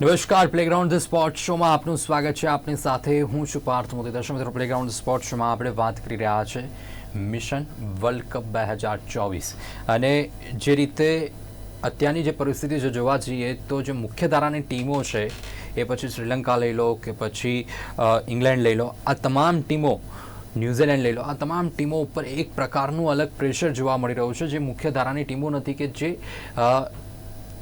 નમસ્કાર. Playground the sport શોમાં આપનું સ્વાગત છે. આપની સાથે હું છું પાર્થ મોદી. દર્શક મિત્રો પ્લેગ્રાઉન્ડ સ્પોર્ટ શોમાં આપણે વાત કરી રહ્યા છે મિશન વર્લ્ડ કપ બે હજાર ચોવીસ. અને જે રીતે અત્યારની જે પરિસ્થિતિ જો જોવા જઈએ તો જે મુખ્ય ધારાની ટીમો છે, એ પછી શ્રીલંકા લઈ લો કે પછી ઇંગ્લેન્ડ લઈ લો, આ તમામ ટીમો ન્યૂઝીલેન્ડ લઈ લો, આ તમામ ટીમો ઉપર એક પ્રકારનું અલગ પ્રેશર જોવા મળી રહ્યું છે જે મુખ્ય ધારાની ટીમો નથી કે જે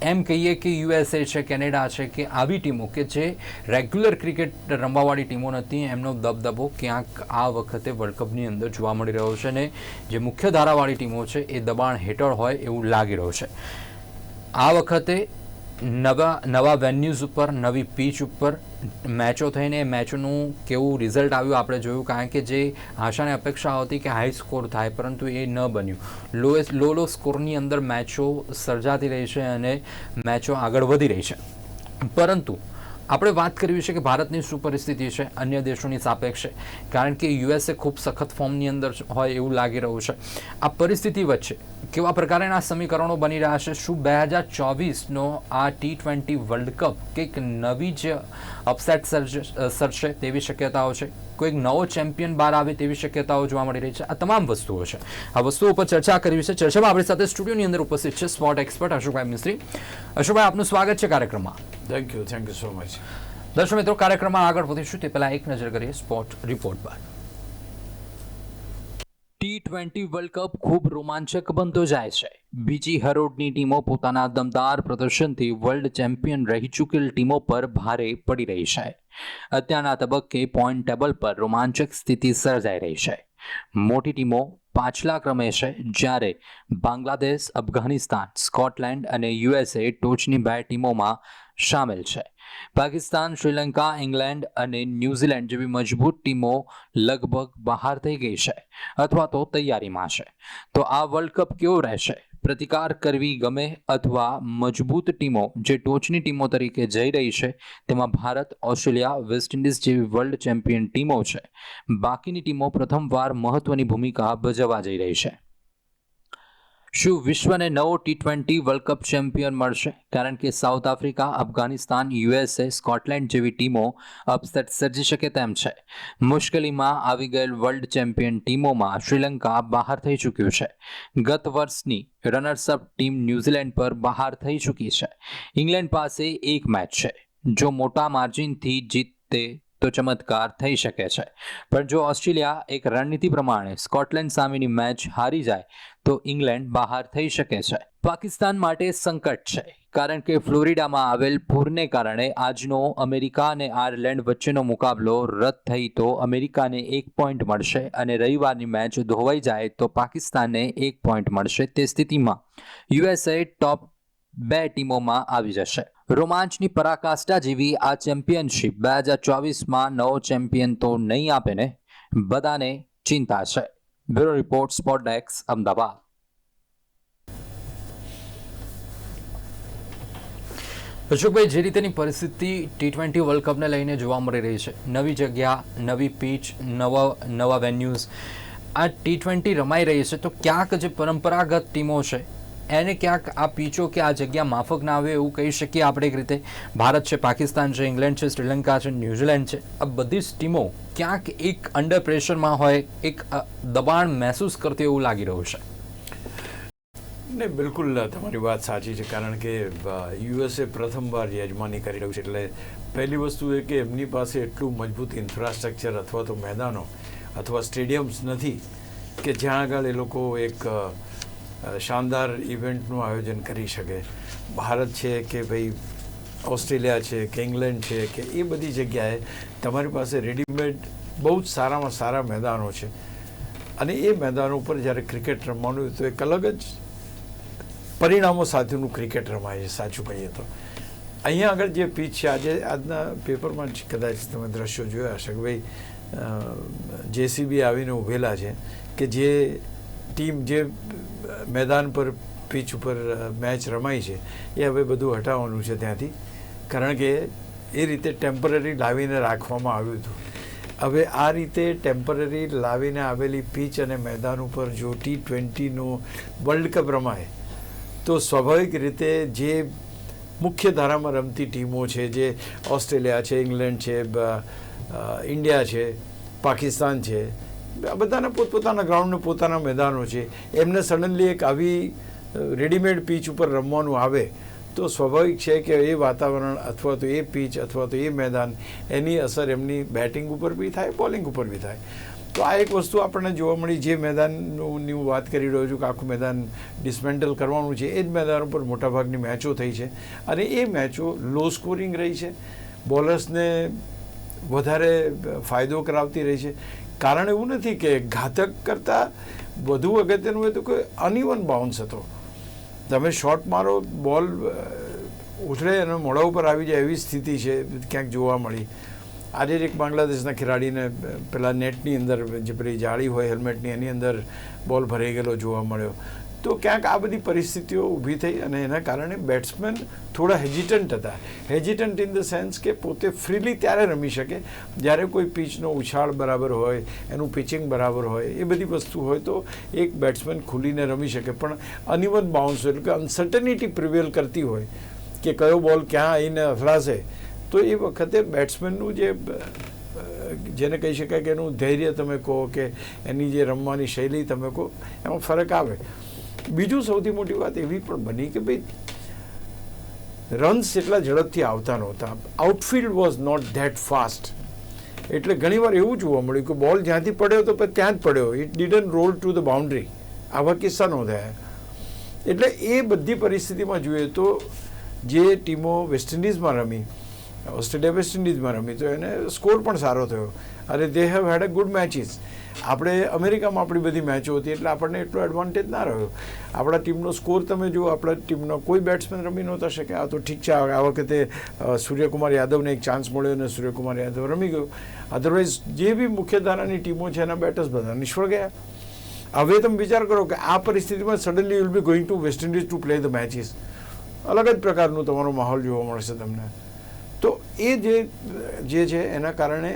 એમ કહીએ કે યુએસએ છે, કેનેડા છે કે આવી ટીમો કે જે રેગ્યુલર ક્રિકેટ રમવાવાળી ટીમો નથી, એમનો દબદબો ક્યાંક આ વખતે વર્લ્ડ કપની અંદર જોવા મળી રહ્યો છે ને જે મુખ્ય ધારાવાળી ટીમો છે, એ દબાણ હેઠળ હોય એવું લાગી રહ્યું છે. આ વખતે નવા નવા વેન્યુઝ ઉપર, નવી પીચ ઉપર મેચો થઈને મેચોનું કેવું રિઝલ્ટ આવ્યું આપણે જોયું. કારણ કે જે આશાને અપેક્ષા હતી કે હાઈ સ્કોર થાય, પરંતુ એ ન બન્યું. લોએસ્ટ લો લો સ્કોરની અંદર મેચો સર્જાતી રહી છે અને મેચો આગળ વધી રહી છે. પરંતુ આપણે વાત કરવી છે કે ભારતની શું પરિસ્થિતિ છે, અન્ય દેશોની સાપેક્ષે. કારણ કે યુએસએ ખૂબ સખત ફોર્મની અંદર હોય એવું લાગી રહ્યું છે. આ પરિસ્થિતિ વચ્ચે કેવા પ્રકારના સમીકરણો બની રહ્યા છે? શું બે હજાર ચોવીસનો આ ટી ટ્વેન્ટી વર્લ્ડ કપ કંઈક નવી જ અપસેટ સર્જશે તેવી શક્યતાઓ છે? કોઈક નવો ચેમ્પિયન બહાર આવે તેવી શક્યતાઓ જોવા મળી રહી છે. આ તમામ વસ્તુઓ છે. આ વસ્તુઓ ઉપર ચર્ચા કરવી છે. ચર્ચામાં આપણી સાથે સ્ટુડિયોની અંદર ઉપસ્થિત છે સ્પોર્ટ એક્સપર્ટ અશોકભાઈ મિસ્ત્રી. અશોકભાઈ આપનું સ્વાગત છે કાર્યક્રમમાં. Thank you thank you so much દર્શક મિત્રો કાર્યક્રમમાં આગળ વધીશું. તે પહેલા એક નજર કરીએ સ્પોર્ટ રિપોર્ટ પર. ટી ટ્વેન્ટી વર્લ્ડ કપ ખૂબ રોમાંચક બનતો જાય છે. બીજી હરોળની ટીમો પોતાના દમદાર પ્રદર્શનથી વર્લ્ડ ચેમ્પિયન રહી ચૂકેલ ટીમો પર ભારે પડી રહી છે. અત્યારના તબક્કે પોઈન્ટ ટેબલ પર રોમાંચક સ્થિતિ સર્જાઈ રહી છે. મોટી ટીમો પાછલા ક્રમે છે, જ્યારે બાંગ્લાદેશ, અફઘાનિસ્તાન, સ્કોટલેન્ડ અને યુએસએ ટોચની બે ટીમોમાં સામેલ છે. પાકિસ્તાન, શ્રીલંકા, ઇંગ્લેન્ડ અને ન્યૂઝીલેન્ડ જેવી મજબૂત ટીમો લગભગ બહાર થઈ ગઈ છે અથવા તો તૈયારીમાં છે. તો આ વર્લ્ડ કપ કેવો રહેશે? પ્રતિકાર કરવી ગમે અથવા મજબૂત ટીમો જે ટોચની ટીમો તરીકે જઈ રહી છે તેમાં ભારત, ઓસ્ટ્રેલિયા, વેસ્ટ ઇન્ડિઝ જેવી વર્લ્ડ ચેમ્પિયન ટીમો છે. બાકીની ટીમો પ્રથમવાર મહત્વની ભૂમિકા ભજવવા જઈ રહી છે. શું વિશ્વને નવો T twenty world cup champion મળશે? કારણ કે South Africa Afghanistan USA Scotland જેવી ટીમો અપસેટ સર્જી શકે તેમ છે. મુશ્કેલીમાં આવી ગયેલ વર્લ્ડ ચેમ્પિયન ટીમોમાં શ્રીલંકા બહાર થઈ ચૂક્યું છે. ગત વર્ષની રનર્સઅપ ટીમ ન્યૂઝીલેન્ડ પર બહાર થઈ ચૂકી છે. ઇંગ્લેન્ડ પાસે એક મેચ છે. જો મોટા માર્જિનથી જીતતે તો ચમત્કાર થઈ શકે છે. પણ જો ઓસ્ટ્રેલિયા એક રણનીતિ પ્રમાણે સ્કોટલેન્ડ સામેની મેચ હારી જાય તો ઇંગ્લેન્ડ બહાર થઈ શકે છે. પાકિસ્તાન માટે સંકટ છે, કારણ કે ફ્લોરિડામાં આવેલ પૂરને કારણે આજનો અમેરિકા અને આયર્લેન્ડ વચ્ચેનો મુકાબલો રદ થઈ તો અમેરિકાને એક પોઈન્ટ મળશે અને રવિવારની મેચ ધોવાઈ જાય તો પાકિસ્તાનને એક પોઈન્ટ મળશે. તે સ્થિતિમાં યુએસએ ટોપ બે ટીમોમાં આવી જશે. રોમાંચની પરાકાષ્ઠા જેવી આ ચેમ્પિયનશિપ બે હજાર ચોવીસમાં નવો ચેમ્પિયન તો નહીં આપે ને? બધાને ચિંતા છે. બ્યુરો રિપોર્ટ સ્પોટ ડેક્સ અમદાવાદ અશોકભાઈ જે રીતેની પરિસ્થિતિ ટી ટ્વેન્ટી વર્લ્ડ કપને લઈને જોવા મળી રહી છે. નવી જગ્યા, નવી પીચ નવા નવા વેન્યુઝ આ ટી ટ્વેન્ટી રમાઈ રહી છે. તો ક્યાંક જે પરંપરાગત ટીમો છે, એને ક્યાંક આ પીચો કે આ જગ્યા માફક ના આવે એવું કહી શકીએ આપણે એક રીતે? ભારત છે, પાકિસ્તાન છે, ઇંગ્લેન્ડ છે, શ્રીલંકા છે, ન્યૂઝીલેન્ડ છે. આ બધી જ ટીમો ક્યાંક એક અંડર પ્રેશરમાં હોય, એક દબાણ મહેસૂસ કરતી એવું લાગી રહ્યું છે? ને બિલકુલ તમારી વાત સાચી છે, કારણ કે યુએસએ પ્રથમવાર યજમાની કરી રહ્યું છે. એટલે પહેલી વસ્તુ એ કે એમની પાસે એટલું મજબૂત ઇન્ફ્રાસ્ટ્રક્ચર અથવા તો મેદાનો અથવા સ્ટેડિયમ્સ નથી કે જ્યાં આગળ એ લોકો એક શાનદાર ઇવેન્ટનું આયોજન કરી શકે. ભારત છે કે ભાઈ ઓસ્ટ્રેલિયા છે, કે ઇંગ્લેન્ડ છે, કે એ બધી જગ્યાએ તમારી પાસે રેડીમેડ બહુ જ સારામાં સારા મેદાનો છે. અને એ મેદાનો ઉપર જ્યારે ક્રિકેટ રમવાનું હોય તો એક અલગ જ પરિણામો સાથેનું ક્રિકેટ રમાય છે, સાચું કહીએ તો. અહીંયા આગળ જે પીચ છે, આજે આજના પેપરમાં જ કદાચ તમે દ્રશ્યો જોયા હશે કે ભાઈ જેસીબી આવીને ઊભેલા છે કે જે ટીમ જે મેદાન પર પીચ ઉપર મેચ રમાઈ છે. એ હવે બધું હટાવવાનું છે ત્યાંથી. કારણ કે એ રીતે ટેમ્પરરી લાવીને રાખવામાં આવ્યું હતું. હવે આ રીતે ટેમ્પરરી લાવીને આવેલી પીચ અને મેદાન ઉપર જો ટી ટ્વેન્ટીનો વર્લ્ડ કપ રમાય, તો સ્વાભાવિક રીતે જે મુખ્ય ધારામાં રમતી ટીમો છે, જે ઓસ્ટ્રેલિયા છે, ઇંગ્લેન્ડ છે ઇન્ડિયા છે, પાકિસ્તાન છે, આ બધાના પોતપોતાના ગ્રાઉન્ડને પોતાના મેદાનો છે. એમને સડનલી એક આવી રેડીમેડ પીચ ઉપર રમવાનું આવે, તો સ્વાભાવિક છે કે એ વાતાવરણ અથવા તો એ પીચ અથવા તો એ મેદાન, એની અસર એમની બેટિંગ ઉપર બી થાય બોલિંગ ઉપર બી થાય. તો આ એક વસ્તુ આપણને જોવા મળી, જે મેદાનનું હું વાત કરી રહ્યો છું કે આખું મેદાન ડિસમેન્ટલ કરવાનું છે, એ જ મેદાન ઉપર મોટાભાગની મેચો થઈ છે. અને એ મેચો લો સ્કોરિંગ રહી છે. બોલર્સને વધારે ફાયદો કરાવતી રહી છે. કારણ એવું નથી કે ઘાતક કરતાં વધુ અગત્યનું હોય તો કે અનઇવન બાઉન્સ હતો. તમે શોટ મારો બોલ ઉછળે અને મોડા ઉપર આવી જાય એવી સ્થિતિ છે, ક્યાંક જોવા મળી. આજે એક બાંગ્લાદેશના ખેલાડીને પેલા નેટની અંદર જે પેલી જાળી હોય હેલ્મેટની એની અંદર બોલ ભરાઈ ગયેલો જોવા મળ્યો. તો ક્યાંક આ બધી પરિસ્થિતિઓ ઊભી થઈ અને એના કારણે બેટ્સમેન થોડા હેજિટન્ટ હતા. હેજિટન્ટ ઇન ધ સેન્સ કે પોતે ફ્રીલી ત્યારે રમી શકે. જ્યારે કોઈ પીચનો ઉછાળ બરાબર હોય, એનું પિચિંગ બરાબર હોય, એ બધી વસ્તુ હોય તો એક બેટ્સમેન ખુલીને રમી શકે. પણ અનિવન બાઉન્સ એટલે કે અનસર્ટનિટી પ્રિવેલ કરતી હોય કે કયો બોલ ક્યાં આવીને અથડાશે, તો એ વખતે બેટ્સમેનનું જે જેને કહી શકાય કે એનું ધૈર્ય તમે કહો કે એની જે રમવાની શૈલી તમે કહો, એમાં ફરક આવે. બીજું સૌથી મોટી વાત એવી પણ બની કે ભાઈ રન્સ એટલા ઝડપથી આવતા નહોતા. Outfield was not that fast એટલે ઘણીવાર એવું જોવા મળ્યું કે બોલ જ્યાંથી પડ્યો તો ત્યાં જ પડ્યો. It didn't roll to the boundary આવા કિસ્સા નોંધાયા. એટલે એ બધી પરિસ્થિતિમાં જોઈએ તો જે ટીમો વેસ્ટ ઇન્ડિઝમાં રમી ઓસ્ટ્રેલિયા વેસ્ટ ઇન્ડિઝમાં રમી તો એને સ્કોર પણ સારો થયો. અને they have had a good matches આપણે અમેરિકામાં આપણી બધી મેચો હતી એટલે આપણને એટલો એડવાન્ટેજ ના રહ્યો. આપણા ટીમનો સ્કોર તમે જુઓ, આપણા ટીમનો કોઈ બેટ્સમેન રમી નહોતા શકે. આ તો ઠીક છે, આ વખતે સૂર્યકુમાર યાદવને એક ચાન્સ મળ્યો અને સૂર્યકુમાર યાદવ રમી ગયો. અધરવાઇઝ જે બી મુખ્ય ધારાની ટીમો છે, એના બેટર્સ બધા નિષ્ફળ ગયા. હવે તમે વિચાર કરો કે આ પરિસ્થિતિમાં suddenly you'll be going to West Indies to play the matches અલગ જ પ્રકારનું તમારો માહોલ જોવા મળશે તમને. તો એ જે જે છે એના કારણે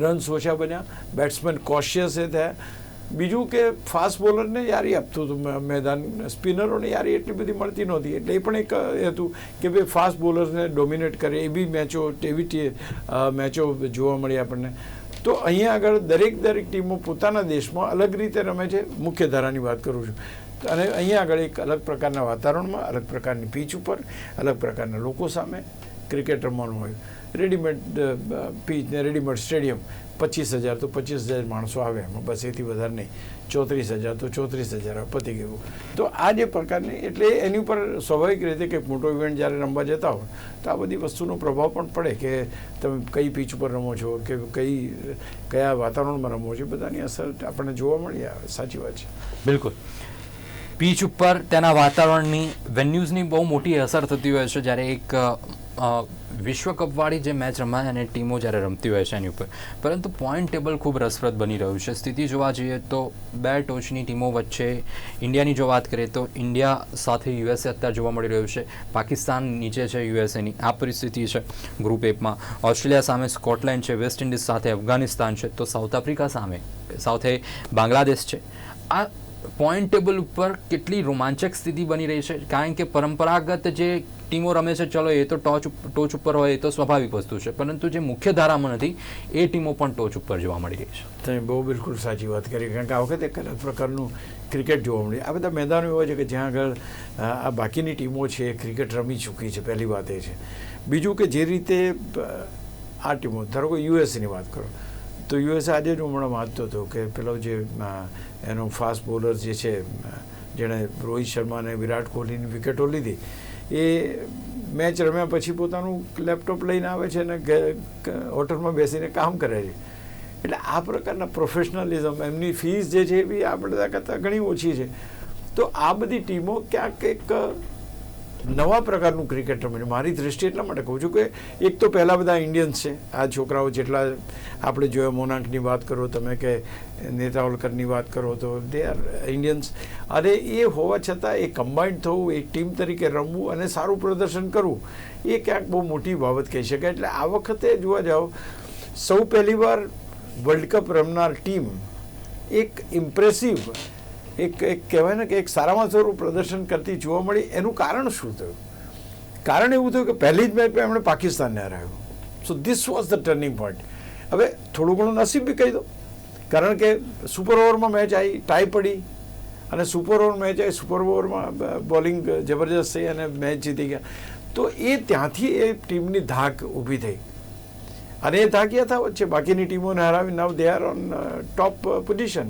રન્સ ઓછા બન્યા બેટ્સમેન કોશિયસ એ થયા. બીજું કે ફાસ્ટ બોલરને યારી આપતું હતું મેદાન સ્પિનરોને યારી એટલી બધી મળતી નહોતી. એટલે એ પણ એક એ હતું કે ભાઈ ફાસ્ટ બોલર્સને ડોમિનેટ કરે. એવી મેચો એવી મેચો જોવા મળી આપણને. તો અહીંયા આગળ દરેક દરેક ટીમો પોતાના દેશમાં અલગ રીતે રમે છે. મુખ્ય ધારાની વાત કરું છું. અને અહીંયા આગળ એક અલગ પ્રકારના વાતાવરણમાં, અલગ પ્રકારની પીચ ઉપર, અલગ પ્રકારના લોકો સામે ક્રિકેટ રમવાનું હોય. રેડીમેડ પીચ ને રેડીમેડ સ્ટેડિયમ પચીસ હજાર તો પચીસ હજાર માણસો આવે એમાં. બસ એથી વધારે નહીં. ચોત્રીસ હજાર તો ચોત્રીસ હજાર પતી ગયું. તો આ જે પ્રકારની, એટલે એની ઉપર સ્વાભાવિક રીતે કંઈક મોટો ઇવેન્ટ જ્યારે રમવા જતા હોય, તો આ બધી વસ્તુનો પ્રભાવ પણ પડે કે તમે કઈ પીચ ઉપર રમો છો કે કઈ, કયા વાતાવરણમાં રમો છો બધાની અસર આપણને જોવા મળી આવે. સાચી વાત છે. બિલકુલ. પીચ ઉપર તેના વાતાવરણની વેન્યુઝની બહુ મોટી અસર થતી હોય છે. જ્યારે એક વિશ્વકપવાળી જે મેચ રમાય અને ટીમો જ્યારે રમતી હોય છે એની ઉપર. પરંતુ પોઈન્ટ ટેબલ ખૂબ રસપ્રદ બની રહ્યું છે. સ્થિતિ જોવા જઈએ તો બે ટોચની ટીમો વચ્ચે ઇન્ડિયાની જો વાત કરીએ તો ઇન્ડિયા સાથે યુએસએ અત્યારે જોવા મળી રહ્યું છે. પાકિસ્તાન નીચે છે યુએસએની. આ પરિસ્થિતિ છે ગ્રુપ એપમાં ઓસ્ટ્રેલિયા સામે સ્કોટલેન્ડ છે. વેસ્ટ ઇન્ડિઝ સાથે અફઘાનિસ્તાન છે. તો સાઉથ આફ્રિકા સામે, સાથે બાંગ્લાદેશ છે. આ પોઈન્ટ ટેબલ ઉપર કેટલી રોમાંચક સ્થિતિ બની રહી છે, કારણ કે પરંપરાગત જે ટીમો રમે છે, ચલો એ તો ટોચ ટોચ ઉપર હોય, એ તો સ્વાભાવિક વસ્તુ છે. પરંતુ જે મુખ્ય ધારામાં નથી, એ ટીમો પણ ટોચ ઉપર જોવા મળી રહી છે. તમે બહુ બિલકુલ સાચી વાત કરી, કારણ કે આ વખતે એક અલગ પ્રકારનું ક્રિકેટ જોવા મળી આ બધા મેદાનો એવા છે કે જ્યાં આગળ આ બાકીની ટીમો છે એ ક્રિકેટ રમી ચૂકી છે, પહેલી વાત એ છે. બીજું કે જે રીતે આ ટીમો, ધારો કે યુએસની વાત કરો. તો યુએસ આજે જ હું હમણાં વાંચતો હતો કે પેલો જે એનો ફાસ્ટ બોલર જે છે, જેણે રોહિત શર્મા અને વિરાટ કોહલીની વિકેટો લીધી, એ મેચ રમ્યા પછી પોતાનું લેપટોપ લઈને આવે છે અને હોટલમાં બેસીને કામ કરે છે. એટલે આ પ્રકારના પ્રોફેશનલિઝમ એમની ફીસ જે છે એ બી આપણે કરતાં ઘણી ઓછી છે. તો આ બધી ટીમો ક્યાંક એક નવા પ્રકારનું ક્રિકેટ રમે છે. મારી દ્રષ્ટિએ એટલા માટે કહું છું કે એક તો પહેલાં બધા ઇન્ડિયન્સ છે. આ છોકરાઓ જેટલા આપણે જોયા મોનાંકની વાત કરો, તમે કે નેતાવલકરની વાત કરો, તો દે આર ઇન્ડિયન્સ અને એ હોવા છતાં એ કમ્બાઇન્ડ થવું, એક ટીમ તરીકે રમવું અને સારું પ્રદર્શન કરવું, એ ક્યાંક બહુ મોટી બાબત કહી શકાય. એટલે આ વખતે જોવા જાઓ, સૌ પહેલીવાર વર્લ્ડ કપ રમનાર ટીમ એક ઇમ્પ્રેસિવ એક એક કહેવાય ને કે એક સારામાં સારું પ્રદર્શન કરતી જોવા મળી, એનું કારણ શું થયું? કારણ એવું થયું કે પહેલી જ મેચમાં એમણે પાકિસ્તાનને હરાવ્યું. So this was the turning point હવે થોડું ઘણું નસીબ બી કહી દો. કારણ કે સુપર ઓવરમાં મેચ આવી ટાઈ પડી, અને સુપર ઓવર મેચ આવી સુપર ઓવરમાં બોલિંગ જબરજસ્ત થઈ અને મેચ જીતી ગયા. તો એ ત્યાંથી એ ટીમની ધાક ઊભી થઈ. અને એ ધાક યથાવત છે. બાકીની ટીમોને હરાવી now they are on top position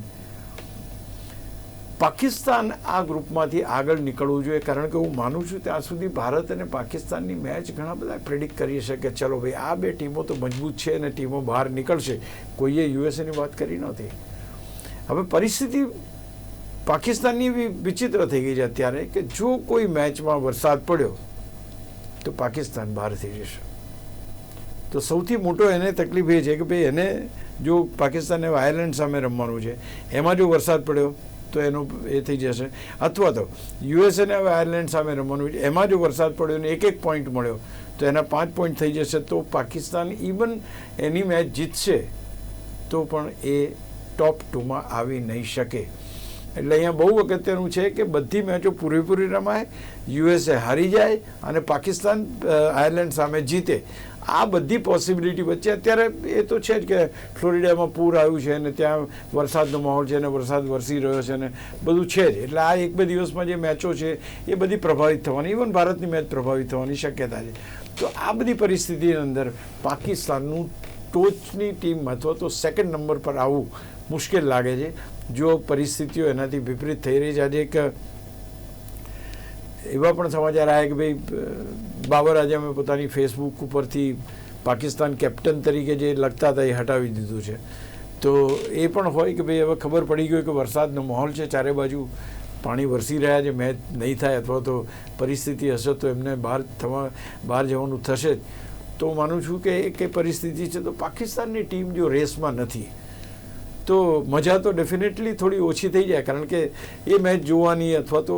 Pakistan આ ગ્રુપમાંથી આગળ નીકળવું જોઈએ, કારણ કે હું માનું છું ત્યાં સુધી ભારત અને પાકિસ્તાનની મેચ ઘણા બધા પ્રેડિક્ટ કરી શકે. ચલો ભાઈ, આ બે ટીમો તો મજબૂત છે અને ટીમો બહાર નીકળશે. કોઈએ યુએસએની વાત કરી નહોતી. હવે પરિસ્થિતિ પાકિસ્તાનની એવી વિચિત્ર થઈ ગઈ છે અત્યારે કે જો કોઈ મેચમાં વરસાદ પડ્યો, તો પાકિસ્તાન બહાર થઈ જશે. તો સૌથી મોટો એને તકલીફ એ છે કે ભાઈ, એને જો પાકિસ્તાનને આયર્લેન્ડ સામે રમવાનું છે, એમાં જો વરસાદ પડ્યો તો એનું એ થઈ જશે. અથવા તો યુએસએને હવે આયર્લેન્ડ સામે રમવાનું એમાં જો વરસાદ પડ્યો ને એક એક પોઈન્ટ મળ્યો, તો એના પાંચ પોઈન્ટ થઈ જશે, તો પાકિસ્તાન ઇવન એની મેચ જીતશે, તો પણ એ ટોપ ટુમાં આવી નહીં શકે. એટલે અહીંયા બહુ અગત્યનું છે કે બધી મેચો પૂરેપૂરી રમાય યુએસએ હારી જાય અને પાકિસ્તાન આયર્લેન્ડ સામે જીતે. આ બધી પોસિબિલિટી વચ્ચે અત્યારે એ તો છે જ કે ફ્લોરિડામાં પૂર આવ્યું છે અને ત્યાં વરસાદનો માહોલ છે અને વરસાદ વરસી રહ્યો છે અને બધું છે જ. એટલે આ એક બે દિવસમાં જે મેચો છે એ બધી પ્રભાવિત થવાની ઇવન ભારતની મેચ પ્રભાવિત થવાની શક્યતા છે. તો આ બધી પરિસ્થિતિની અંદર પાકિસ્તાનનું ટોચની ટીમ અથવા તો સેકન્ડ નંબર પર આવવું મુશ્કેલ લાગે છે. જો પરિસ્થિતિઓ એનાથી વિપરીત થઈ રહી છે, આજે એક એવા પણ સમાચાર આવ્યા કે ભાઈ બાબર આઝમે પોતાની ફેસબુક ઉપરથી પાકિસ્તાન કેપ્ટન તરીકે જે લખતા હતા એ હટાવી દીધું છે. તો એ પણ હોય કે ભાઈ, હવે ખબર પડી ગઈ કે વરસાદનો માહોલ છે, ચારે બાજુ પાણી વરસી રહ્યા છે મેચ નહીં થાય અથવા તો પરિસ્થિતિ હશે તો એમને બહાર થવા, બહાર જવાનું થશે જ. તો માનું છું કે એ પરિસ્થિતિ છે તો પાકિસ્તાનની ટીમ જો રેસમાં નથી તો મજા તો ડેફિનેટલી થોડી ઓછી થઈ જાય, કારણ કે એ મેચ જોવાની અથવા તો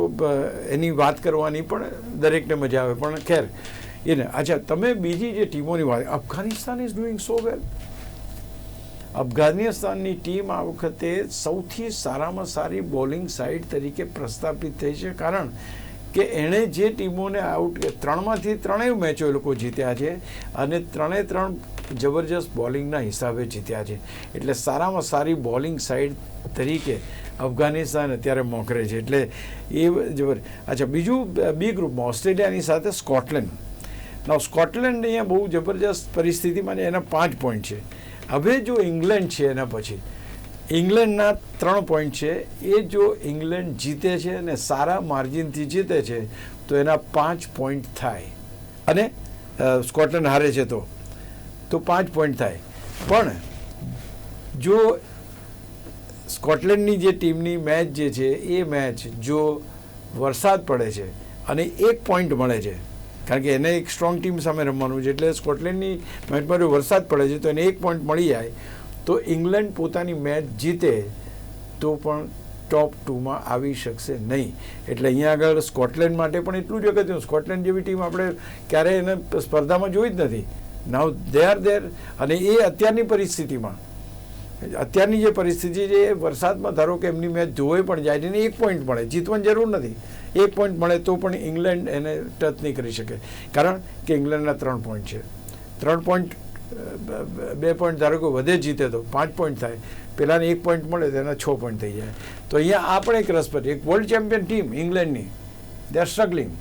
એની વાત કરવાની પણ દરેકને મજા આવે. પણ ખેર એને અચ્છા, તમે બીજી જે ટીમોની વાત, Afghanistan is doing so well અફઘાનિસ્તાનની team આ વખતે સૌથી સારામાં સારી બોલિંગ સાઇડ તરીકે પ્રસ્થાપિત થઈ છે. કારણ કે એણે જે ટીમોને આઉટ ત્રણમાંથી ત્રણેય મેચો એ લોકો જીત્યા છે અને ત્રણે ત્રણ જબરજસ્ત બોલિંગના હિસાબે જીત્યા છે. એટલે સારામાં સારી બોલિંગ સાઇડ તરીકે અફઘાનિસ્તાન અત્યારે મોખરે છે. એટલે એ જબર, અચ્છા, બીજું બી ગ્રુપમાં ઓસ્ટ્રેલિયાની સાથે સ્કોટલેન્ડ. નવ સ્કોટલેન્ડ અહીંયા બહુ જબરજસ્ત પરિસ્થિતિમાં એના પાંચ પોઈન્ટ છે. હવે જો ઇંગ્લેન્ડ છે એના પછી, ઇંગ્લેન્ડના ત્રણ પોઈન્ટ છે. એ જો ઇંગ્લેન્ડ જીતે છે અને સારા માર્જિનથી જીતે છે, તો એના પાંચ પોઈન્ટ થાય. અને સ્કોટલેન્ડ હારે છે તો. તો પાંચ પોઈન્ટ થાય. પણ જો સ્કોટલેન્ડની જે ટીમની મેચ જે છે, એ મેચ જો વરસાદ પડે છે અને એક પોઈન્ટ મળે છે, કારણ કે એને એક સ્ટ્રોંગ ટીમ સામે રમવાનું છે, એટલે સ્કોટલેન્ડની મેચમાં જો વરસાદ પડે છે, તો એને એક પોઈન્ટ મળી જાય, તો ઇંગ્લેન્ડ પોતાની મેચ જીતે તો પણ ટોપ ટુમાં આવી શકશે નહીં. એટલે અહીંયા આગળ સ્કોટલેન્ડ માટે પણ એટલું જ અગત્યનું. સ્કોટલેન્ડ જેવી ટીમ આપણે ક્યારેય એને સ્પર્ધામાં જોઈ જ નથી. નાવ દે આર દેર અને એ અત્યારની પરિસ્થિતિમાં, અત્યારની જે પરિસ્થિતિ છે, એ વરસાદમાં ધારો કે એમની મેચ જોવે પણ જાય એને એક પોઈન્ટ મળે, જીતવાની જરૂર નથી. એક પોઈન્ટ મળે તો પણ ઇંગ્લેન્ડ એને ટચ નહીં કરી શકે. કારણ કે ઇંગ્લેન્ડના ત્રણ પોઈન્ટ છે. ત્રણ પોઈન્ટ બે પોઈન્ટ ધારો કે વધે જીતે તો પાંચ પોઈન્ટ થાય. પહેલાંને એક પોઈન્ટ મળે, તો એના છ પોઈન્ટ થઈ જાય. તો અહીંયા આ પણ એક રસપ્રદ, એક world champion team ઇંગ્લેન્ડની they are struggling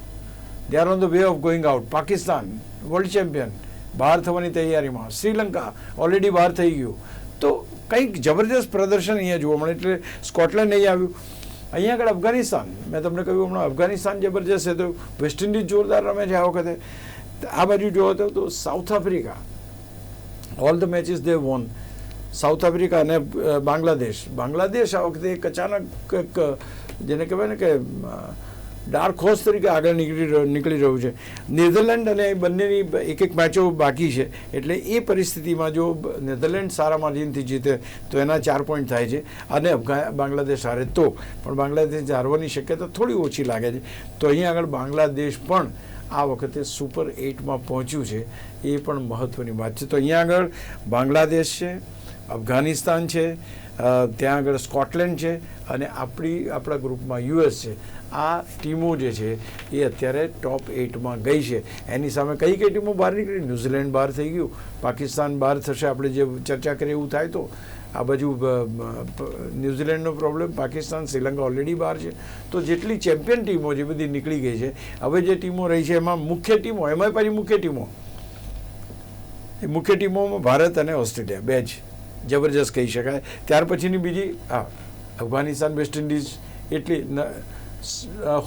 they are on the way of going out Pakistan world champion બહાર થવાની તૈયારીમાં. શ્રીલંકા ઓલરેડી બહાર થઈ ગયું. તો કંઈક જબરજસ્ત પ્રદર્શન અહીંયા જોવા મળે. એટલે સ્કોટલેન્ડ નહીં આવ્યું. અહીંયા આગળ અફઘાનિસ્તાન. મેં તમને કહ્યું હમણાં અફઘાનિસ્તાન જબરજસ્ત છે. તો વેસ્ટ ઇન્ડિઝ જોરદાર રમે છે આ વખતે. આ બાજુ જોવો તો તો South Africa. All the matches they won South Africa અને બાંગ્લાદેશ. બાંગ્લાદેશ આ વખતે એક અચાનક જેને કહેવાય ને કે ડાર્ક હોર્સ તરીકે આગળ નીકળી નીકળી રહ્યું છે. નેધરલેન્ડ અને બંનેની એક એક મેચો બાકી છે. એટલે એ પરિસ્થિતિમાં જો નેધરલેન્ડ સારા માર્જિનથી જીતે, તો એના ચાર પોઈન્ટ થાય છે. અને બાંગ્લાદેશ હારે તો. પણ બાંગ્લાદેશ હારવાની શક્યતા થોડી ઓછી લાગે છે. તો અહીં આગળ બાંગ્લાદેશ પણ આ વખતે સુપર એઇટમાં પહોંચ્યું છે. એ પણ મહત્ત્વની વાત છે. તો અહીંયા આગળ બાંગ્લાદેશ છે, અફઘાનિસ્તાન છે ત્યાં આગળ સ્કોટલેન્ડ છે અને આપણી, આપણા ગ્રુપમાં યુએસ છે, આ ટીમો જે છે, એ અત્યારે ટોપ એટમાં ગઈ છે. એની સામે કઈ કઈ ટીમો બહાર નીકળી? ન્યૂઝીલેન્ડ બહાર થઈ ગયું, પાકિસ્તાન બહાર થશે, આપણે જે ચર્ચા કરીએ એવું થાય તો. આ બાજુ ન્યૂઝીલેન્ડનો પ્રોબ્લેમ, પાકિસ્તાન, શ્રીલંકા ઓલરેડી બહાર છે. તો જેટલી ચેમ્પિયન ટીમો જે બધી નીકળી ગઈ છે, હવે જે ટીમો રહી છે, એમાં મુખ્ય ટીમો એમાં પાછી મુખ્ય ટીમો? એ મુખ્ય ટીમોમાં ભારત અને ઓસ્ટ્રેલિયા, બે જ. જબરજસ્ત કહી શકાય. ત્યાર પછીની બીજી, હા. અફઘાનિસ્તાન, વેસ્ટ ઇન્ડિઝ એટલી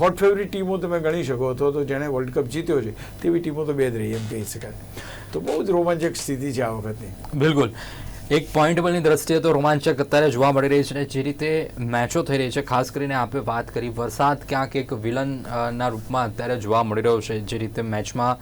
હોટ ફેવરિટ ટીમો તમે ગણી શકો અથવા તો જેણે વર્લ્ડ કપ જીત્યો છે, તેવી ટીમો તો બે જ રહી એમ કહી શકાય. તો બહુ જ રોમાંચક સ્થિતિ છે આ વખતની બિલકુલ. એક પોઈન્ટ ટેબલની દ્રષ્ટિએ તો રોમાંચક અત્યારે જોવા મળી રહી છે અને જે રીતે મેચો થઈ રહી છે, ખાસ કરીને આપણે વાત કરી વરસાદ ક્યાંક એક વિલનના રૂપમાં અત્યારે જોવા મળી રહ્યો છે, જે રીતે મેચમાં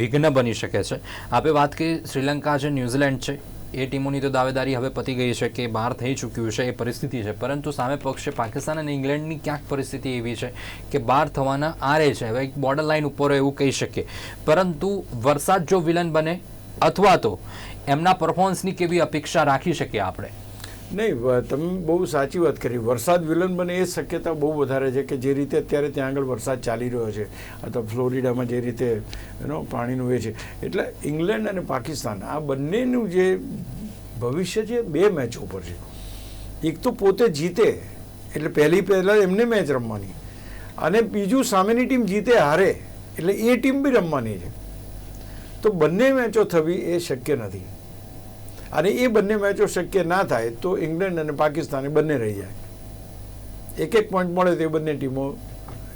વિઘ્ન બની શકે છે. આપણે વાત કરી શ્રીલંકા છે, ન્યૂઝીલેન્ડ છે. એ ટીમોની તો દાવેદારી હવે પતી ગઈ છે કે બહાર થઈ ચૂક્યું છે, એ પરિસ્થિતિ છે. પરંતુ સામે પક્ષે પાકિસ્તાન અને ઇંગ્લેન્ડની ક્યાંક પરિસ્થિતિ એવી છે કે બહાર થવાના આરે છે. હવે એક બોર્ડર લાઇન ઉપર એવું કહી શકીએ. પરંતુ વરસાદ જો વિલન બને અથવા તો એમના પરફોર્મન્સની કેવી અપેક્ષા રાખી શકીએ આપણે? નહીં તમે બહુ સાચી વાત કરી. વરસાદ વિલન બને એ શક્યતા બહુ વધારે છે કે જે રીતે અત્યારે ત્યાં આગળ વરસાદ ચાલી રહ્યો છે અથવા ફ્લોરિડામાં જે રીતે એનો પાણીનું એ છે. એટલે ઇંગ્લેન્ડ અને પાકિસ્તાન, આ બંનેનું જે ભવિષ્ય છે, બે મેચો ઉપર છે. એક તો પોતે જીતે, એટલે પહેલી પહેલાં એમને મેચ રમવાની. અને બીજું સામેની ટીમ જીતે હારે, એટલે એ ટીમ બી રમવાની છે. તો બંને મેચો થવી એ શક્ય નથી. અને એ બંને મેચો શક્ય ના થાય તો ઇંગ્લેન્ડ અને પાકિસ્તાન બંને રહી જાય. એક એક પોઈન્ટ મળે તો એ બંને ટીમો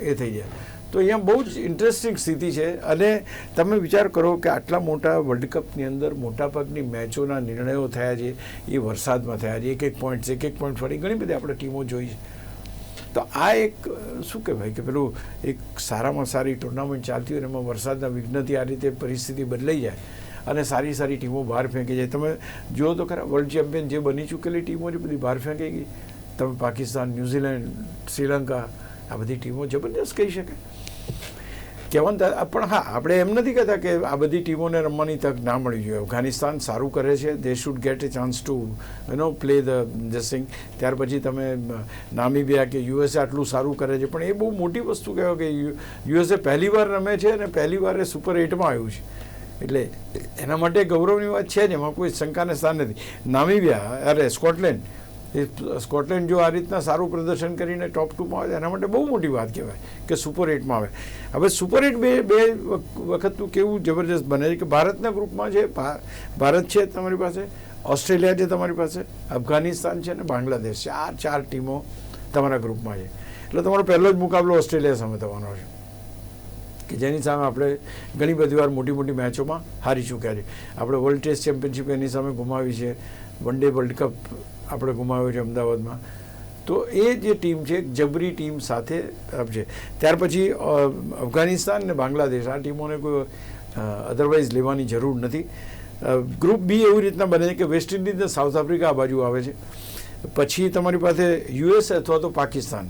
એ થઈ જાય. તો અહીંયા બહુ જ ઇન્ટરેસ્ટિંગ સ્થિતિ છે અને તમે વિચાર કરો કે આટલા મોટા વર્લ્ડ કપની અંદર મોટાભાગની મેચોના નિર્ણયો થયા છે, એ વરસાદમાં થયા છે, એક એક પોઈન્ટ એક એક પોઈન્ટ ફરી ઘણી બધી આપણે ટીમો જોઈ છે. તો આ એક, શું કહેવાય કે પેલું એક સારામાં સારી ટુર્નામેન્ટ ચાલતી હોય અને એમાં વરસાદના વિઘ્નથી આ રીતે પરિસ્થિતિ બદલાઈ જાય. અને સારી સારી ટીમો બહાર ફેંકી જાય. તમે જુઓ તો ખરા વર્લ્ડ ચેમ્પિયન જે બની ચૂકેલી ટીમો છે બધી બહાર ફેંકાઈ ગઈ. તમે પાકિસ્તાન, ન્યૂઝીલેન્ડ, શ્રીલંકા, આ બધી ટીમો જબરદસ્ત કહી શકે કહેવાનું પણ હા, આપણે એમ નથી કહેતા કે આ બધી ટીમોને રમવાની તક ના મળવી જોઈએ. અફઘાનિસ્તાન સારું કરે છે. They should get a chance to you know play the chasing ત્યાર પછી તમે નામીબિયા કે યુએસએ આટલું સારું કરે છે. પણ એ બહુ મોટી વસ્તુ કહેવાય કે યુએસએ પહેલી વાર રમે છે અને પહેલી વાર એ સુપર એટમાં આવ્યું છે. એટલે એના માટે ગૌરવની વાત છે જ, એમાં કોઈ શંકાને સ્થાન નથી. નામીબિયા, અરે, સ્કોટલેન્ડ. એ સ્કોટલેન્ડ જો આ રીતના સારું પ્રદર્શન કરીને ટોપ ટુમાં આવે એના માટે બહુ મોટી વાત કહેવાય કે સુપર એટમાં આવે. હવે સુપર એટ બે બે વખ- વખતનું કેવું જબરજસ્ત બને છે કે ભારતના ગ્રુપમાં છે ભારત છે તમારી પાસે, ઓસ્ટ્રેલિયા છે તમારી પાસે, અફઘાનિસ્તાન છે અને બાંગ્લાદેશ છે. આ ચાર ટીમો તમારા ગ્રુપમાં છે. એટલે તમારો પહેલો જ મુકાબલો ઓસ્ટ્રેલિયા સામે થવાનો છે. કે જેની સામે આપણે ઘણી બધી વાર મોટી મોટી મેચોમાં હારી ચૂક્યા છે આપણે વર્લ્ડ ટેસ્ટ ચેમ્પિયનશિપ એની સામે ગુમાવી છે. વન ડે વર્લ્ડ કપ આપણે ગુમાવ્યો છે અમદાવાદમાં. તો એ જે ટીમ છે જબરી ટીમ સાથે છે ત્યાર પછી અફઘાનિસ્તાન અને બાંગ્લાદેશ, આ ટીમોને કોઈ અધરવાઇઝ લેવાની જરૂર નથી. ગ્રુપ બી એવી રીતના બને છે કે વેસ્ટ ઇન્ડિઝ સાઉથ આફ્રિકા આ બાજુ આવે છે. પછી તમારી પાસે યુએસ અથવા તો પાકિસ્તાન.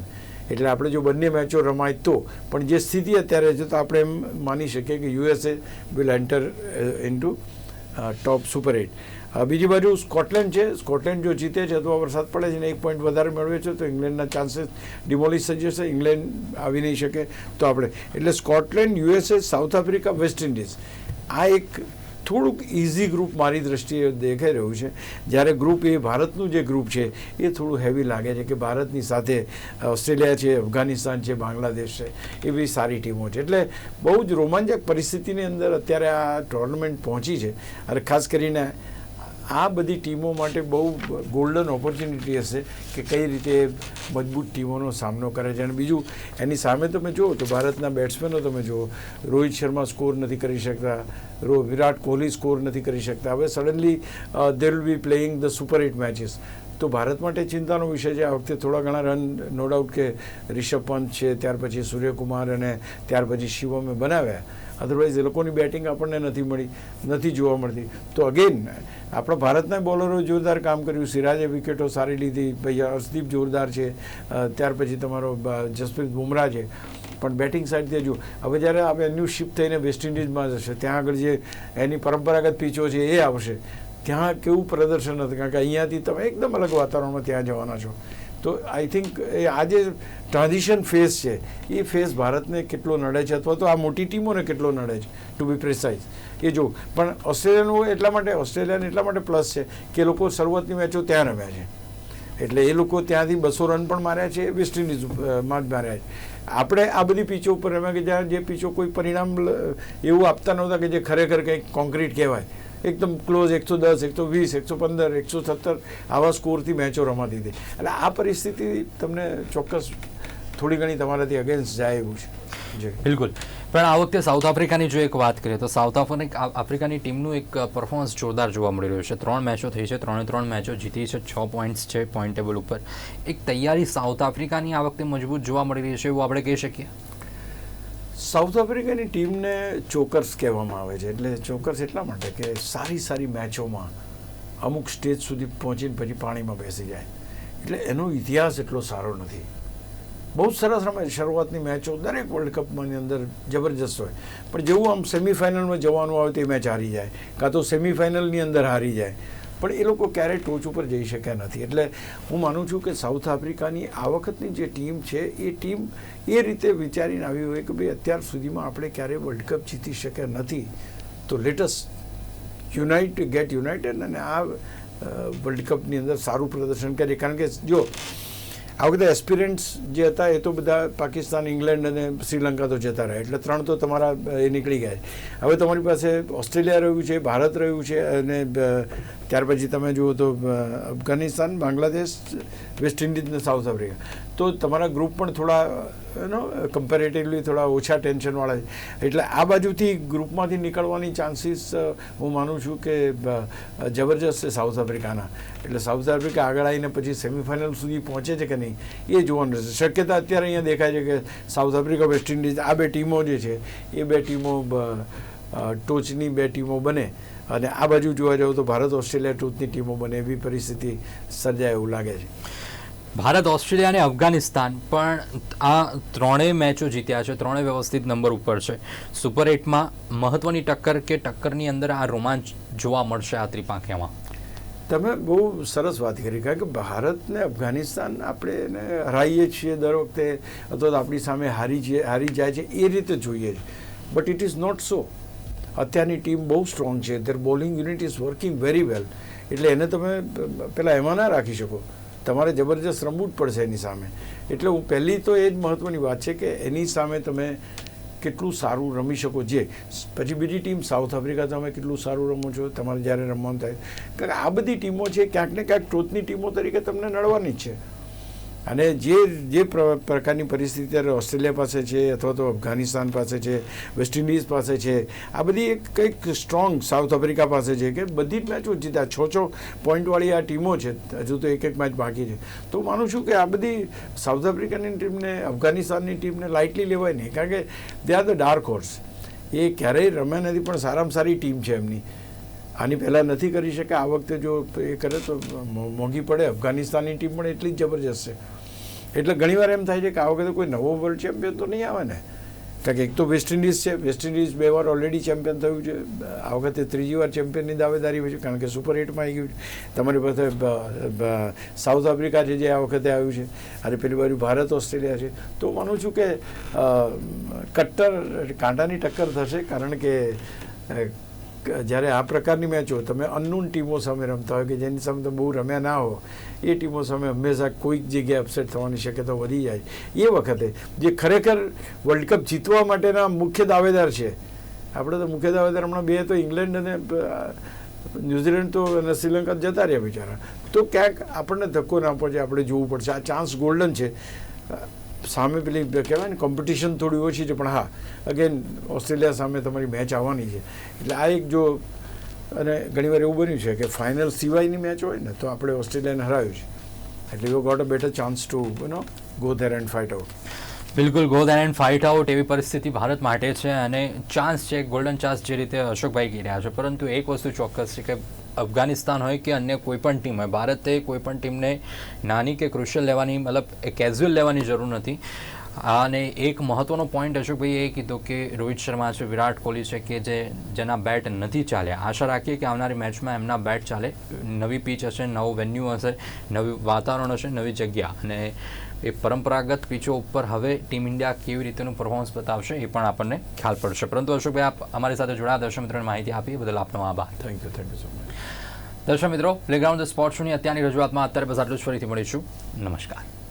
એટલે આપણે જો બંને મેચો રમાય તો. પણ જે સ્થિતિ અત્યારે છે તો આપણે એમ માની શકીએ કે USA will enter to top super eight બીજી બાજુ સ્કોટલેન્ડ છે. સ્કોટલેન્ડ જો જીતે છે, અથવા વરસાદ પડે છે ને એક પોઈન્ટ વધારે મેળવે છે, તો ઇંગ્લેન્ડના ચાન્સીસ ડિમોલિશ થઈ જશે. ઇંગ્લેન્ડ આવી નહીં શકે તો આપણે. એટલે Scotland, USA, South Africa, West Indies. આ એક થોડુંક ઇઝી ગ્રુપ મારી દ્રષ્ટિએ દેખાઈ રહ્યું છે. જ્યારે ગ્રુપ એ ભારતનું જે ગ્રુપ છે, એ થોડું હેવી લાગે છે કે ભારતની સાથે ઓસ્ટ્રેલિયા છે, અફઘાનિસ્તાન છે, બાંગ્લાદેશ છે એ બી સારી ટીમો છે. એટલે બહુ જ રોમાંચક પરિસ્થિતિની અંદર અત્યારે આ ટુર્નામેન્ટ પહોંચી છે. અને ખાસ કરીને આ બધી ટીમો માટે બહુ ગોલ્ડન ઓપોર્ચ્યુનિટી હશે કે કઈ રીતે મજબૂત ટીમોનો સામનો કરે છે. અને બીજું, એની સામે તમે જુઓ તો ભારતના બેટ્સમેનો તમે જુઓ, રોહિત શર્મા સ્કોર નથી કરી શકતા, રો, વિરાટ કોહલી સ્કોર નથી કરી શકતા. હવે suddenly they will be playing the super eight matches તો ભારત માટે ચિંતાનો વિષય છે. આ વખતે થોડા ઘણા રન નો ડાઉટ કે રિષભ પંત છે, ત્યાર પછી સૂર્યકુમાર અને ત્યાર પછી શિવમે બનાવ્યા. અધરવાઇઝ એ લોકોની બેટિંગ આપણને નથી મળી, નથી જોવા મળતી. તો અગેન આપણા ભારતના બોલરો જોરદાર કામ કર્યું. સિરાજે વિકેટો સારી લીધી. ભાઈ, હર્ષદીપ જોરદાર છે. ત્યાર પછી તમારો જસપ્રીત બુમરાહ છે. પણ બેટિંગ સાઈડથી જુઓ હવે જ્યારે આ વેન્યુ શિફ્ટ થઈને વેસ્ટ ઇન્ડિઝમાં જશે, ત્યાં આગળ જે એની પરંપરાગત પીચો છે, એ આવશે. ત્યાં કેવું પ્રદર્શન હતું? કારણ કે અહીંયાથી તમે એકદમ અલગ વાતાવરણમાં ત્યાં જવાના છો. તો આઈ થિંક એ આ જે ટ્રાન્ઝિશન ફેઝ છે. એ ફેઝ ભારતને કેટલો નડે છે અથવા તો આ મોટી ટીમોને કેટલો નડે છે ટુ બી પ્રિસાઇઝ એ જો, પણ ઓસ્ટ્રેલિયાનું એટલા માટે, ઓસ્ટ્રેલિયાને એટલા માટે પ્લસ છે કે લોકો શરૂઆતની મેચો ત્યાં રમ્યા છે. એટલે એ લોકો ત્યાંથી બસો રન પણ માર્યા છે, વેસ્ટ ઇન્ડિઝમાં જ માર્યા છે. આપણે આ બધી પીચો ઉપર રમ્યા કે જ્યાં જે પીચો કોઈ પરિણામ એવું આપતા નહોતા કે જે ખરેખર કંઈક કોન્ક્રીટ કહેવાય. એકદમ ક્લોઝ એકસો દસ, એકસો વીસ, એકસો પંદર, એકસો સત્તર આવા સ્કોરથી મેચો રમાતી હતી એટલે આ પરિસ્થિતિ તમને ચોક્કસ થોડી ઘણી તમારાથી અગેન્સ્ટ જાય એવું છે. બિલકુલ. પણ આ વખતે સાઉથ આફ્રિકાની જો એક વાત કરીએ તો સાઉથ આફ્રિકા આફ્રિકાની ટીમનું એક પરફોર્મન્સ જોરદાર જોવા મળી રહ્યું છે. ત્રણ મેચો થઈ છે, ત્રણે ત્રણ મેચો જીતી છે, છ પોઈન્ટ્સ છે પોઈન્ટ ટેબલ ઉપર. એક તૈયારી સાઉથ આફ્રિકાની આ વખતે મજબૂત જોવા મળી રહી છે એવું આપણે કહી શકીએ? સાઉથ આફ્રિકાની ટીમને ચોકર્સ કહેવામાં આવે છે. એટલે ચોકર્સ એટલા માટે કે સારી સારી મેચોમાં અમુક સ્ટેજ સુધી પહોંચીને પછી પાણીમાં બેસી જાય. એટલે એનો ઇતિહાસ એટલો સારો નથી. બહુ સરસ રમે શરૂઆતની મેચો દરેક વર્લ્ડ કપમાંની અંદર જબરજસ્ત હોય. પણ જેવું આમ સેમિફાઇનલમાં જવાનું આવે તે મેચ હારી જાય. કાં તો સેમિફાઇનલની અંદર હારી જાય. પણ એ લોકો ક્યારેય ટોચ ઉપર જઈ શક્યા નથી. એટલે હું માનું છું કે સાઉથ આફ્રિકાની આ વખતની જે ટીમ છે, એ ટીમ એ રીતે વિચારીને આવી હોય કે ભાઈ અત્યાર સુધીમાં આપણે ક્યારેય વર્લ્ડ કપ જીતી શક્યા નથી. તો લેટેસ્ટ યુનાઇટ ગેટ યુનાઇટેડ અને આ વર્લ્ડ કપની અંદર સારું પ્રદર્શન કરીએ. કારણ કે જો આ વખતે એસ્પિરન્ટ્સ જે હતા એ તો બધા પાકિસ્તાન, ઇંગ્લેન્ડ અને શ્રીલંકા તો જતા રહ્યા. એટલે ત્રણ તો તમારા એ નીકળી ગયા હવે તમારી પાસે ઓસ્ટ્રેલિયા રહ્યું છે, ભારત રહ્યું છે અને ત્યાર પછી તમે જુઓ તો અફઘાનિસ્તાન, બાંગ્લાદેશ, વેસ્ટ ઇન્ડિઝ અને સાઉથ આફ્રિકા. તો તમારા ગ્રુપ પણ થોડા નો કમ્પેરેટિવલી થોડા ઓછા ટેન્શનવાળા છે. એટલે આ બાજુથી ગ્રુપમાંથી નીકળવાની ચાન્સીસ હું માનું છું કે જબરજસ્ત છે સાઉથ આફ્રિકાના એટલે સાઉથ આફ્રિકા આગળ આવીને પછી સેમિફાઇનલ સુધી પહોંચે છે કે નહીં, એ જોવાનું રહેશે. શક્યતા અત્યારે અહીંયા દેખાય છે કે સાઉથ આફ્રિકા વેસ્ટ ઇન્ડિઝ આ બે ટીમો જે છે, એ બે ટીમો ટોચની બે ટીમો બને. અને આ બાજુ જોવા જાવ તો ભારત ઓસ્ટ્રેલિયા ટોચની ટીમો બને, એવી પરિસ્થિતિ સર્જાય એવું લાગે છે. ભારત, ઓસ્ટ્રેલિયા અને અફઘાનિસ્તાન પણ આ ત્રણેય મેચો જીત્યા છે, ત્રણેય વ્યવસ્થિત નંબર ઉપર છે. સુપર એટમાં મહત્વની ટક્કર કે ટક્કરની અંદર આ રોમાંચ જોવા મળશે આ ત્રિપાંખ્યામાં? તમે બહુ સરસ વાત કરી, કારણ કે ભારતને અફઘાનિસ્તાન આપણે એને હરાઈએ છીએ દર વખતે, અથવા તો આપણી સામે હારી જઈએ હારી જાય છે, એ રીતે જોઈએ but it is not so અત્યારની ટીમ બહુ સ્ટ્રોંગ છે their bowling unit is working very well એટલે એને તમે પેલા એમાં ના રાખી શકો. તમારે જબરજસ્ત રમવું જ પડશે એની સામે. એટલે હું પહેલી તો એ જ મહત્ત્વની વાત છે કે એની સામે તમે કેટલું સારું રમી શકો. જે પછી બીજી ટીમ સાઉથ આફ્રિકા તમે કેટલું સારું રમો છો, તમારે જ્યારે રમવાનું થાય. કારણ કે આ બધી ટીમો છે, ક્યાંક ને ક્યાંક ટોચની ટીમો તરીકે તમને નડવાની જ છે. અને જે જે પ્ર- પ્રકારની પરિસ્થિતિ અત્યારે ઓસ્ટ્રેલિયા પાસે છે અથવા તો અફઘાનિસ્તાન પાસે છે, વેસ્ટ ઇન્ડિઝ પાસે છે, આ બધી એક કંઈક સ્ટ્રોંગ સાઉથ આફ્રિકા પાસે છે કે બધી જ મેચો જીત્યા છ છ પોઈન્ટવાળી આ ટીમો છે, હજુ તો એક એક મેચ બાકી છે. તો માનું છું કે આ બધી સાઉથ આફ્રિકાની ટીમને, અફઘાનિસ્તાનની ટીમને લાઇટલી લેવાય નહીં. કારણ કે they are the dark horse એ ક્યારેય રમ્યા નથી, પણ સારામાં સારી ટીમ છે એમની. આની પહેલાં નથી કરી શકે આ વખતે જો એ કરે તો મોંઘી પડે. અફઘાનિસ્તાનની ટીમ પણ એટલી જ જબરજસ્ત છે. એટલે ઘણીવાર એમ થાય છે કે આ વખતે કોઈ નવો વર્લ્ડ ચેમ્પિયન તો નહીં આવે ને. કારણ કે એક તો વેસ્ટ ઇન્ડિઝ છે વેસ્ટ ઇન્ડિઝ બે વાર ઓલરેડી ચેમ્પિયન થયું છે. આ વખતે ત્રીજી વાર ચેમ્પિયનની દાવેદારી હોય છે, કારણ કે સુપર એટમાં આવી ગયું છે. તમારી પાસે સાઉથ આફ્રિકા છે જે આ વખતે આવ્યું છે. અને પેલી બાજુ ભારત ઓસ્ટ્રેલિયા છે. તો માનું છું કે કટ્ટર, કાંટાની ટક્કર થશે કારણ ક- જ્યારે આ પ્રકારની મેચો તમે અનનોન ટીમો સામે રમતા હોય કે જેની સામે તમે બહુ રમ્યા ના હો, એ ટીમો સામે હંમેશા કોઈક જગ્યાએ અપસેટ થવાની શક્યતા વધી જાય એ વખતે જે ખરેખર વર્લ્ડ કપ જીતવા માટેના મુખ્ય દાવેદાર છે, આપણે તો મુખ્ય દાવેદાર હમણાં બે તો ઇંગ્લેન્ડ અને ન્યૂઝીલેન્ડ તો અને શ્રીલંકા જતા રહ્યા બિચારા. તો ક્યાંક આપણને ધક્કો ના પડશે આપણે જોવું પડશે. આ ચાન્સ ગોલ્ડન છે. સામે પેલી કહેવાય ને કોમ્પિટિશન થોડી ઓછી છે, પણ હા અગેન ઓસ્ટ્રેલિયા સામે તમારી મેચ આવવાની છે. એટલે આ એક જો, અને ઘણીવાર એવું બન્યું છે કે ફાઇનલ સિવાયની મેચ હોય ને, તો આપણે ઓસ્ટ્રેલિયાને હરાવ્યું છે. એટલે you got a better chance to you know go there and fight out બિલકુલ go then and fight out એવી પરિસ્થિતિ ભારત માટે છે, અને ચાન્સ છે ગોલ્ડન ચાન્સ જે રીતે અશોકભાઈ કહી રહ્યા છે. પરંતુ એક વસ્તુ ચોક્કસ છે કે અફઘાનિસ્તાન હોય કે અન્ય કોઈપણ ટીમ હોય, ભારતે કોઈપણ ટીમને નાની કે ક્રુશિયલ લેવાની, મતલબ કેઝ્યુઅલ લેવાની જરૂર નથી. અને એક મહત્વનો પોઈન્ટ અશોકભાઈ એ કીધો કે રોહિત શર્મા છે, વિરાટ કોહલી છે કે જે જેના બેટ નથી ચાલ્યા. આશા રાખીએ કે આવનારી મેચમાં એમના બેટ ચાલે. નવી પીચ હશે, નવું વેન્યુ હશે, નવી વાતાવરણ હશે, નવી જગ્યા. અને એ પરંપરાગત પીચો ઉપર હવે ટીમ ઇન્ડિયા કેવી રીતેનું પરફોર્મન્સ બતાવશે એ પણ આપણને ખ્યાલ પડશે. પરંતુ અશોકભાઈ આપ અમારી સાથે જોડાયા. દર્શક મિત્રોને માહિતી આપી. બદલ આપનો આભાર. Thank you thank you so much દર્શક મિત્રો પ્લેગ્રાઉન્ડ સ્પોર્ટ શોની અત્યારની રજૂઆતમાં અત્યારે બસ આટલું જ. ફરીથી મળીશું. નમસ્કાર.